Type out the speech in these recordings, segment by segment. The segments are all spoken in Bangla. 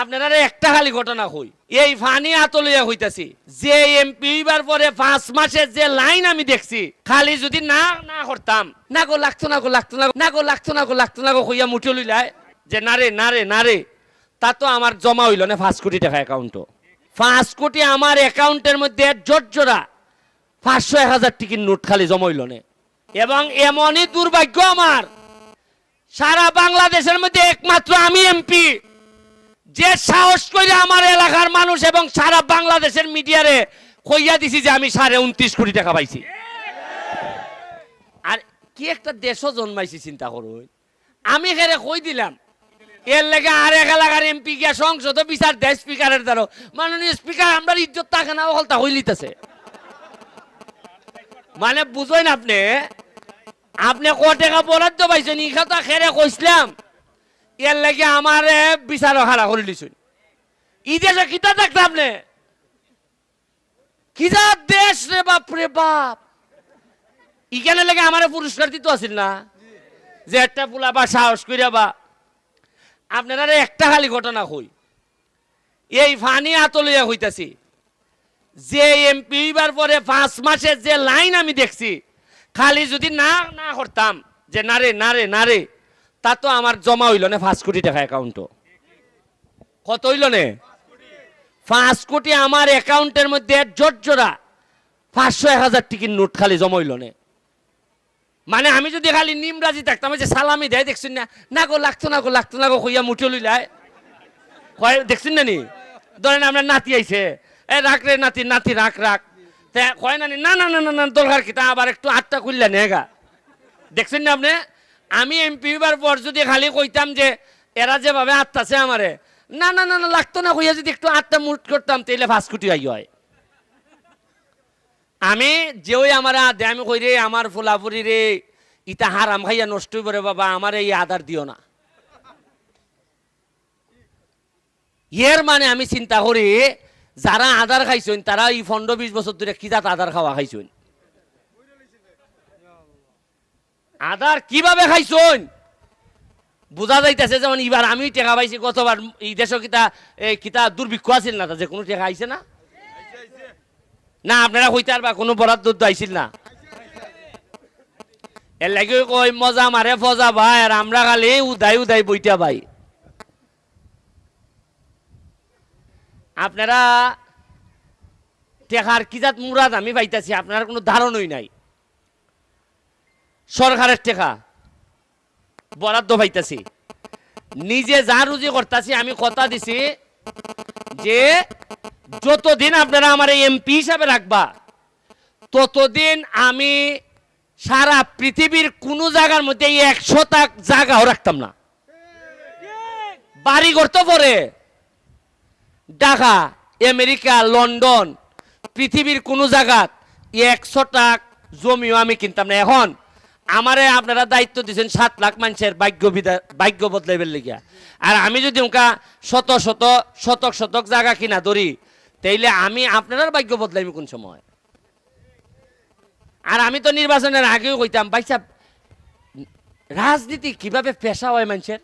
আপনারা একটা খালি ঘটনা কই। এই ফানি আতলিয়া হইতাছি। যে এমপি হইবার পরে পাঁচ মাসে যে লাইন আমি দেখছি, খালি যদি না না করতাম। না গো, লাগতো না গো, লাগতো না না গো, লাগতো না গো, লাগতো না গো কইয়া মুঠে লইলায় যে না রে না রে না রে, তা তো আমার জমা হইল না পাঁচ কোটি টাকা অ্যাকাউন্টও। পাঁচ কোটি আমার অ্যাকাউন্টের মধ্যে জোরজোড়া পাঁচশো এক হাজার টিকিট নোট খালি জমা হইল না। এবং এমনই দুর্ভাগ্য আমার। সারা বাংলাদেশের মধ্যে একমাত্র আমি এমপি। যে সাহস করে আমার এলাকার মানুষ এবং সারা বাংলাদেশের মিডিয়ারে কইয়া দিছি যে আমি সাড়ে উনত্রিশ কোটি টাকা পাইছি। আর কি একটা দেশও জন্মাইছি, চিন্তা করুন আমি হেরে কই দিলাম? এর লেগে আর এক এলাকার এমপি গিয়া সংসদ বিচার দেয় স্পিকারের দ্বারা। মাননীয় স্পিকার, আমরা ইজ্জত থাকে না হলতা হইলিতেছে মানে বুঝেন আপনি? আপনি ক টাকা বরাদ্দ পাইছেন? ই কথা খেরে কইছিলাম। এর লাগে আমার বিচার হারা করে দিছুন। ই দেশে কিতা থাকতে আপনি কিতা দেশ রে বাপ রে বাপ। ইখানে লাগে আমার পুরস্কার দিতে আসিল না? যে একটা পোলা বা সাহস করিয়া বা, আপনারা একটা খালি ঘটনা কই। এই ফানি আতলিয়া হইতাছি। যে এমপি হইবার পরে পাঁচ মাসের যে লাইন আমি দেখছি, খালি যদি না না করতাম, যে না রে না রে, না তা তো আমার জমা হইল না পাঁচ কোটি টাকা অ্যাকাউন্টও কত হইল নে? পাঁচ কোটি আমার অ্যাকাউন্টের মধ্যে জোরজোড়া পাঁচশো এক হাজার টিকিট নোট খালি জমা হইল না। মানে আমি যদি খালি নিমরাজি থাকতাম যে সালামি দেয় দেখছেন না? না গো লাগতো না গো লাগতো না গো কইয়া মুঠে লইলায় কয় দেখছেন না নি? ধরেন আপনার নাতি আইছে। এ রাখ রে নাতি নাতি রাখ রাখ। তে কয় না নি, না না না না দরকার কি? তা আবার একটু আটটা করলে নেগা। দেখছেন না আপনি? আমি এমপি হইবার পর যদি খালি কইতাম যে এরা যেভাবে আটটাছে আমারে, না না না না, লাগতো না কইয়া যদি একটু আটটা মুট করতাম, তাইলে ফাঁস কোটি আই হয়। আমি যেই আমার আদে, আমি কই রে, আমার ফুলাফুরি রে, ইটা হারাম খাইয়া নষ্ট হইব রে বাবা, আমার এই আদার দিও না। এর মানে আমি চিন্তা করি, যারা আদার খাইছেন, তারা এই পনেরো, বিশ বছর ধরে কি জাত আদার খাওয়া খাইছেন? আদার কীভাবে খাইছেন? বোঝা যাইতেছে যেমন এবার আমি টেকা পাইছি, গতবার এই দেশ কিতা, এই কিতা দুর্ভিক্ষ আছিল না, যে কোনো টেকা আইছে না? না, আপনারা কইতে বা কোনো বরাদ্দ আইছিল না। এর লাগে কই মজা মারে ফজা ভাই, আর আমরা খালি উদাই উদাই বইটা ভাই। আপনারা টেকার কি জাত মুরাদ আমি পাইতাছি, আপনার কোনো ধারণই নাই। সরকারের টেকা। বরাদ্দ পাইতাছি। নিজে যা রুজি করতাছি, আমি কথা দিছি যে যতদিন আপনারা আমার এমপি হিসাবে রাখবা, ততদিন আমি সারা পৃথিবীর কোনো জায়গার মধ্যে একশো তাক জায়গাও রাখতাম না। বাড়ি করতে পরে। ঢাকা, আমেরিকা, লন্ডন, পৃথিবীর কোনো জায়গাত একশো টাক জমিও আমি কিনতাম না। এখন আমারে আপনারা দায়িত্ব দিয়েছেন সাত লাখ মানুষের ভাগ্য ভাগ্য বদলাইবার লেগিয়া আর আমি যদি ওকা শত শত শতক শতক জায়গা কিনা ধরি তাইলে আমি আপনার ভাগ্য বদলাইমি কোন সময়? আর আমি তো নির্বাচনের আগেও কইতাম ভাই সাহেব, রাজনীতি কীভাবে পেশা হয় মানুষের?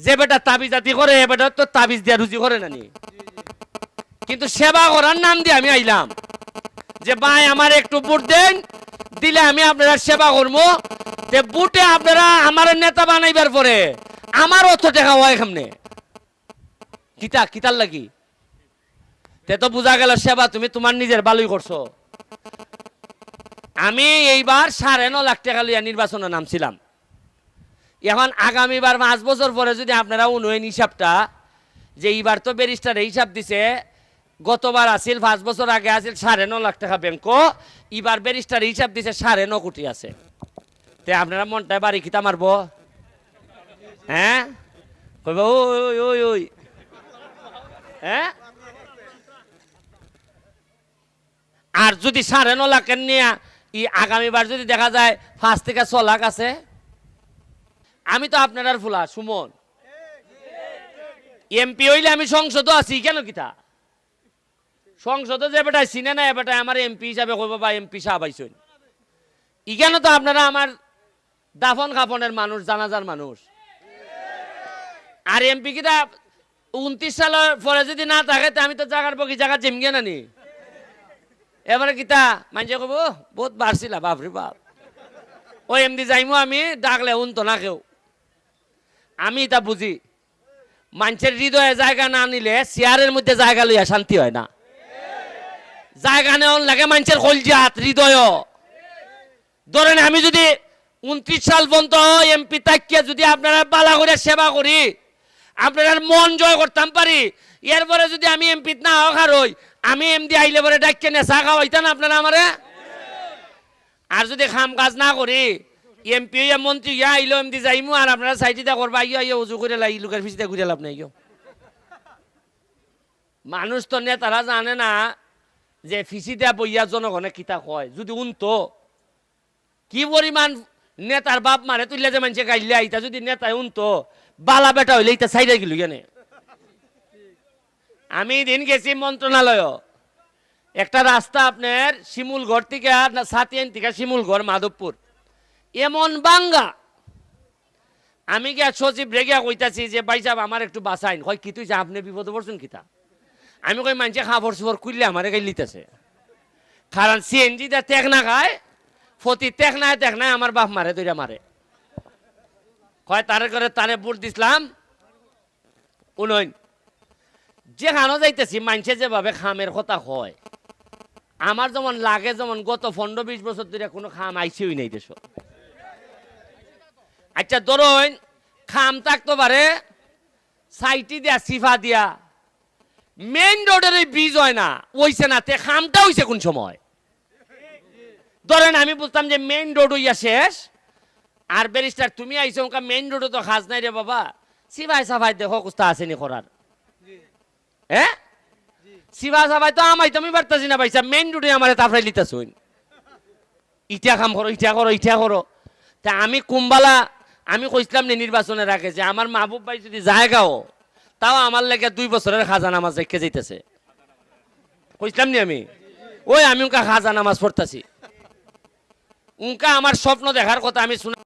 যে বেটা তাবিজ আতি করে বেটা তো তাবিজ দিয়া রুজি করে নানি কিন্তু সেবা করার নাম দিয়ে আমি আইলাম। যে ভাই আমার একটু ভোট দেন দিলে আমি আপনারা সেবা করব তে বুটে আপনারা আমার নেতা বানাইবার পরে আমার অর্থ দেখা হয় এখানে কিতা, কিতার লাগি? তে তো বোঝা গেল সেবা তুমি তোমার নিজের ভালোই করছ। আমি এইবার সাড়ে ন লাখ টাকা লইয়া নির্বাচনে নামছিলাম। এখন আগামীবার পাঁচ বছর পরে যদি আপনারা উন্নয়ন হিসাবটা, যে এইবার তো ব্যারিস্টার হিসাব দিছে গতবার আছিল, পাঁচ বছর আগে আছিল, সাড়ে ন লাখ টাকা ব্যাংক এবার ব্যারিস্টার হিসাব দিছে সাড়ে ন কোটি আছে। তে আপনারা মনটায় বাড়ি খিতা মারবো। হ্যাঁ? কইব, ওই ওই ওই হ্যাঁ? আর যদি সাড়ে ন লাখের নিয়ে ই আগামীবার যদি দেখা যায় পাঁচ থেকে ছ লাখ আছে। আমি তো আপনার ফুলা, সুমন। এমপি হইলে আমি সংসদও আছি, কেন কিতা সংসদে যে বেটায় চিনে না এ বেটায় আমার এমপি হিসাবে কইব বা এমপি সাহেব আইসুন ইখানে তো আপনারা আমার দাফন কাফনের মানুষ, জানাজার মানুষ। আর এমপি কিটা উনত্রিশ সালের পরে যদি না থাকে, তা আমি তো জাগার বকি জেমগে না নি। এবারে কিতা মানুষে কব বহুত বাড়ছিলা বাপরে বাপ। ওই এমনি যাইমো আমি, ডাকলে উনতো না কেউ। আমি তা বুঝি। মানুষের হৃদয়ে জায়গা না নিলে, চেয়ারের মধ্যে জায়গা লইয়া শান্তি হয় না। জায়গা নেওয়ার লাগে মানুষের কলজাত হৃদয়। ধরেন আমি যদি উনত্রিশ সাল পর্যন্ত এমপি তাকিয়ে যদি আপনারা বালা করে সেবা করি, আপনার মন জয় করতাম পারি। এরপরে যদি আমি এমপি না হওয়ার হই, আমি এমডি আইলে পরে ডাকিয়ে নেশা খাওয়াইতেন আপনারা আমারে? আর যদি খাম কাজ না করি, এমপি ইয়া মন্ত্রী ইয়া আইলো, এমডি যাইমু, আর আপনারা সাইটিটা করবা ইয়া ইয়া উজু করে লাই, লোকের পিছিয়ে ঘুরে লাভ নাই মানুষ তো নেতারা জানে না যে ফিসিটা বইয়া জনগণে কিতা কয় যদি উনতো কি পরিমাণ নেতার বাপ মারে তুললে যে মানুষে গাইলে আইতা যদি নেতায় উনতো বালা বেটা হইলে ইতা সাইডে গেল কেন? আমি দিন গেছি মন্ত্রণালয় একটা রাস্তা আপনার শিমুলগড় থেকে, না সাতিয়ান থেকে শিমুলগড়, মাধবপুর। এমন বাঙ্গা। আমি গিয়া সচিব রেগিয়া কইতাছি যে, ভাই সাহেব, আমার একটু বাঁচাইন। হয় কি তুই যা, আপনি বিপদে পড়ছেন কিতা? আমি কই মানুষে খাবার সুবর করলে আমার গাই লিতেছে কারণ সিএনজি দা টেক না খায়, ফতি টেক নাই টেক নাই আমার বাপ মারে দুইটা মারে। কয় তারে করে তারে বুট দিছিলাম উনইন যে খানো যাইতেছি মানুষে যেভাবে খামের কথা হয় আমার যেমন লাগে যেমন গত পনেরো বিশ বছর ধরে কোনো খাম আইসিই নাই দেশ আচ্ছা ধরুন খাম থাকতে পারে, সাইটি দিয়া, সিফা দিয়া মেইন রোডের এই ব্রিজ হয় না ওইছে না, তে খামটা হইছে কোন সময়? ধরেন আমি বুঝতাম যে মেইন রোড হইয়া শেষ, আর ব্যারিস্টার তুমি আইছো ওকা মেইন রোডে তো খাজ নাই রে বাবা। সিভাই সাফাই দেখো কুস্তা আসেনি করার হ্যাঁ? সিভা সাফাই তো আমাই তুমি পারতাছি না ভাইসা মেইন রোডে আমার তারপরে লিতাছুন ইটা কাম করো, ইটা করো ইটা করো। তা আমি কুম্বালা, আমি কইছিলাম নি নির্বাচনের আগে যে আমার মাহবুব ভাই যদি জায়গাও তাও আমার লেগে দুই বছরের খাজা নামাজ রেখে যেতেছে কইতাম নি আমি? ওই আমি উনকা খাজা নামাজ পড়তেছি। উনকা আমার স্বপ্ন দেখার কথা আমি শুনে